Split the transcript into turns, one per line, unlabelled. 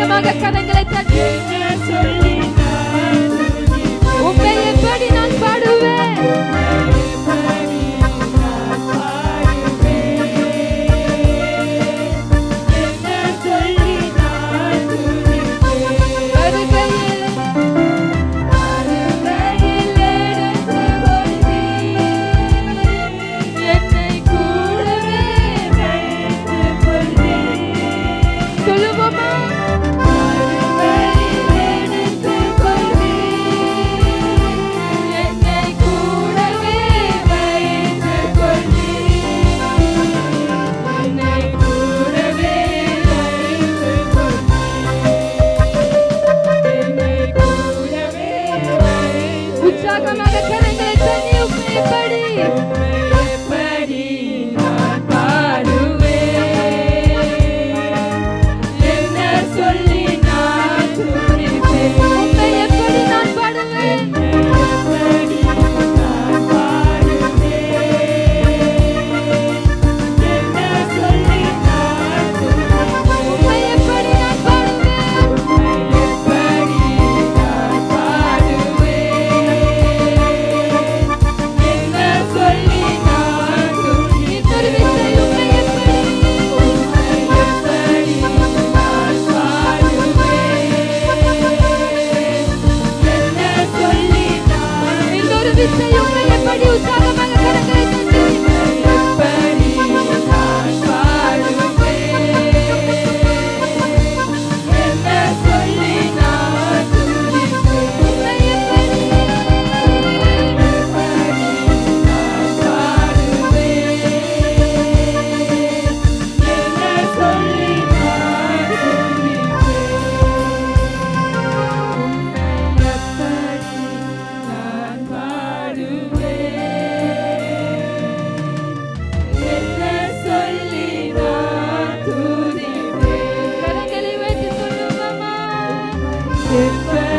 வேகமாக கரங்களை தட்டி. உண்மை எப்படி நான் பாடுவேன். சொல்லுவோம். Come on, come on, a on, come party. Senhor, ele é glorioso. If